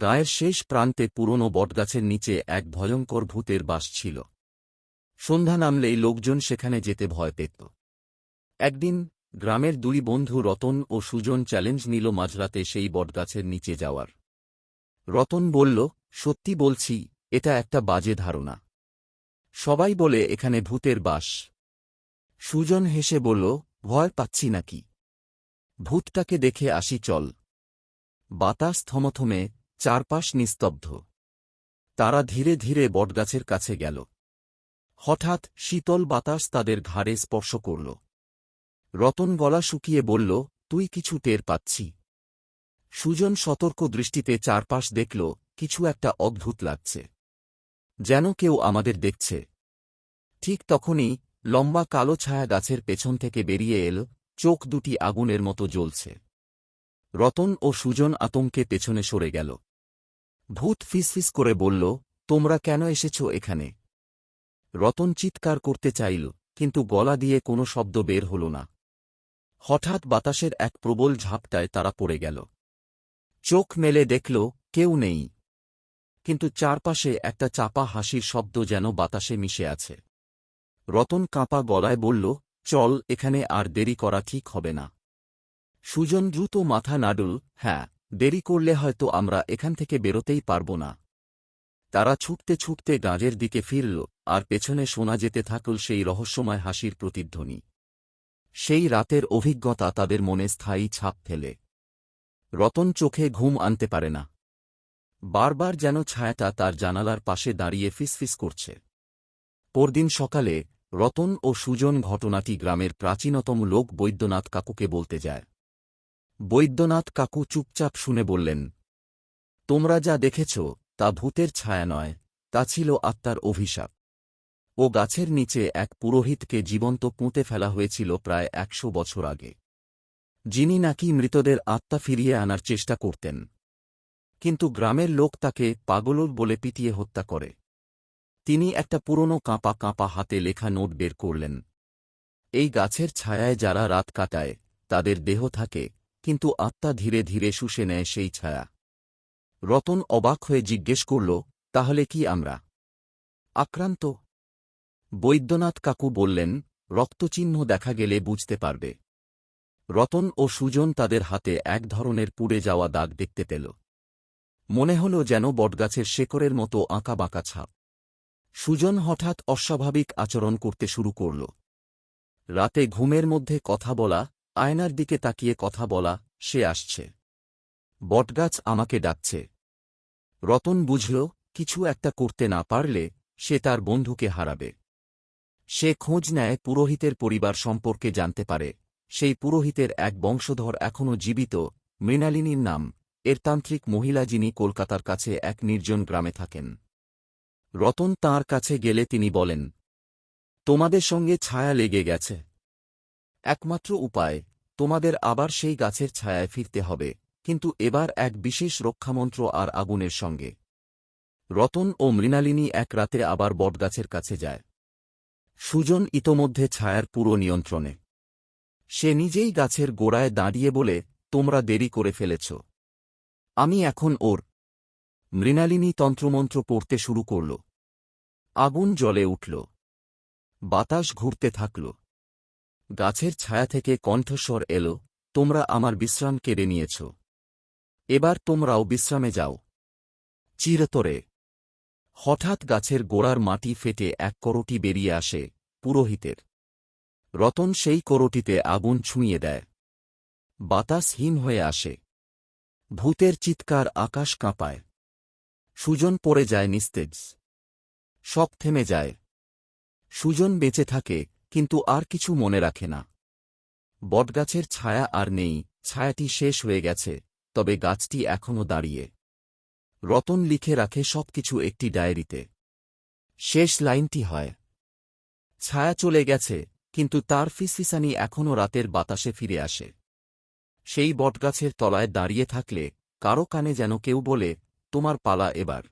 গায়ের শেষ প্রান্তে পুরনো বটগাছের নিচে এক ভয়ঙ্কর ভূতের বাস ছিল। সন্ধ্যা নামলেই লোকজন সেখানে যেতে ভয় পেত। একদিন গ্রামের দুই বন্ধু রতন ও সুজন চ্যালেঞ্জ নিল মাঝরাতে সেই বটগাছের নিচে যাওয়ার। রতন বলল, সত্যি বলছি, এটা একটা বাজে ধারণা। সবাই বলে, এখানে ভূতের বাস। সুজন হেসে বলল, ভয় পাচ্ছি নাকি? ভূতটাকে দেখে আসি, চল। বাতাস থমথমে চারপাশ নিস্তব্ধ। তারা ধীরে ধীরে বটগাছের কাছে গেল। হঠাৎ শীতল বাতাস তাদের ঘাড়ে স্পর্শ করল। রতন গলা শুকিয়ে বলল, তুই কিছু টের পাচ্ছি। সুজন সতর্ক দৃষ্টিতে চারপাশ দেখল, কিছু একটা অদ্ভুত লাগছে। যেন কেউ আমাদের দেখছে। ঠিক তখনই লম্বা কালো ছায়া গাছের পেছন থেকে বেরিয়ে এল, চোখ দুটি আগুনের মতো জ্বলছে। রতন ও সুজন আতঙ্কে পেছনে সরে গেল। ভূত ফিসফিস করে বলল, তোমরা কেন এসেছ এখানে? রতন চিৎকার করতে চাইল, কিন্তু গলা দিয়ে কোনো শব্দ বের হল না। হঠাৎ বাতাসের এক প্রবল ঝাপটায় তারা পড়ে গেল। চোখ মেলে দেখল, কেউ নেই। কিন্তু চারপাশে একটা চাপা হাসির শব্দ যেন বাতাসে মিশে আছে। রতন কাঁপা গলায় বলল, চল, এখানে আর দেরি করা ঠিক হবে না। সুজন দ্রুত মাথা নাড়ুল হ্যাঁ। দেরি করলে হয়তো আমরা এখান থেকে বেরোতেই পারব না। তারা ছুটতে ছুটতে গাঁজের দিকে ফিরল, আর পেছনে শোনা যেতে থাকল সেই রহস্যময় হাসির প্রতিধ্বনি। সেই রাতের অভিজ্ঞতা তাদের মনে স্থায়ী ছাপ ফেলে। রতন চোখে ঘুম আনতে পারে না। বারবার যেন ছায়াটা তার জানালার পাশে দাঁড়িয়ে ফিসফিস করছে। পরদিন সকালে রতন ও সুজন ঘটনাটি গ্রামের প্রাচীনতম লোক বৈদ্যনাথ কাকুকে বলতে যায়। বৈদ্যনাথ কাকু চুপচাপ শুনে বললেন, তোমরা যা দেখেছ, তা ভূতের ছায়া নয়, তা ছিল আত্মার অভিশাপ। ও গাছের নিচে এক পুরোহিতকে জীবন্ত পুঁতে ফেলা হয়েছিল প্রায় একশো বছর আগে। যিনি নাকি মৃতদের আত্মা ফিরিয়ে আনার চেষ্টা করতেন। কিন্তু গ্রামের লোক তাকে পাগলর বলে পিটিয়ে হত্যা করে। তিনি একটা পুরনো কাঁপা কাঁপা হাতে লেখা নোট বের করলেন, এই গাছের ছায়ায় যারা রাত কাটায়, তাদের দেহ থাকে কিন্তু আত্মা ধীরে ধীরে শুষে নেয় সেই ছায়া। রতন অবাক হয়ে জিজ্ঞেস করল, তাহলে কি আমরা? আক্রান্ত। বৈদ্যনাথ কাকু বললেন, রক্তচিহ্ন দেখা গেলে বুঝতে পারবে। রতন ও সুজন তাদের হাতে এক ধরনের পুড়ে যাওয়া দাগ দেখতে পেল। মনে হল যেন বটগাছের শেকড়ের মতো আঁকা বাঁকা ছাপ। সুজন হঠাৎ অস্বাভাবিক আচরণ করতে শুরু করল। রাতে ঘুমের মধ্যে কথা বলা আয়নার দিকে তাকিয়ে কথা বলা, সে আসছে। বটগাছ আমাকে ডাকছে। রতন বুঝল, কিছু একটা করতে না পারলে সে তার বন্ধুকে হারাবে। সে খোঁজ নেয় পুরোহিতের পরিবার সম্পর্কে জানতে পারে। সেই পুরোহিতের এক বংশধর এখনও জীবিত, মৃণালিনীর নাম। এর তান্ত্রিক মহিলা যিনি কলকাতার কাছে এক নির্জন গ্রামে থাকেন। রতন তাঁর কাছে গেলে তিনি বলেন, তোমাদের সঙ্গে ছায়া লেগে গেছে। একমাত্র উপায়, তোমাদের আবার সেই গাছের ছায়ায় ফিরতে হবে, কিন্তু এবার এক বিশেষ রক্ষামন্ত্র আর আগুনের সঙ্গে। রতন ও মৃণালিনী এক রাতে আবার বটগাছের কাছে যায়। সুজন ইতোমধ্যে ছায়ার পুরো নিয়ন্ত্রণে। সে নিজেই গাছের গোড়ায় দাঁড়িয়ে বলে, তোমরা দেরি করে ফেলেছ। আমি এখন ওর। মৃণালিনী তন্ত্রমন্ত্র পড়তে শুরু করল। আগুন জ্বলে উঠল। বাতাস ঘুরতে থাকল। গাছের ছায়া থেকে কণ্ঠস্বর এল, তোমরা আমার বিশ্রাম কেড়ে নিয়েছ। এবার তোমরাও বিশ্রামে যাও। চিরতরে। হঠাৎ গাছের গোড়ার মাটি ফেটে এক করটি বেরিয়ে আসে পুরোহিতের। রতন সেই করটিতে আগুন ছুঁয়ে দেয়। বাতাস হিম হয়ে আসে। ভূতের চিৎকার আকাশ কাঁপায়। সুজন পড়ে যায় নিস্তেজ। সব থেমে যায়। সুজন বেঁচে থাকে কিন্তু আর কিছু মনে রাখে না। বটগাছের ছায়া আর নেই, ছায়াটি শেষ হয়ে গেছে, তবে গাছটি এখনও দাঁড়িয়ে। রতন লিখে রাখে সবকিছু একটি ডায়েরিতে। শেষ লাইনটি হয়, ছায়া চলে গেছে, কিন্তু তার ফিসফিসানি এখনও রাতের বাতাসে ফিরে আসে। সেই বটগাছের তলায় দাঁড়িয়ে থাকলে কারও কানে যেন কেউ বলে, তোমার পালা এবার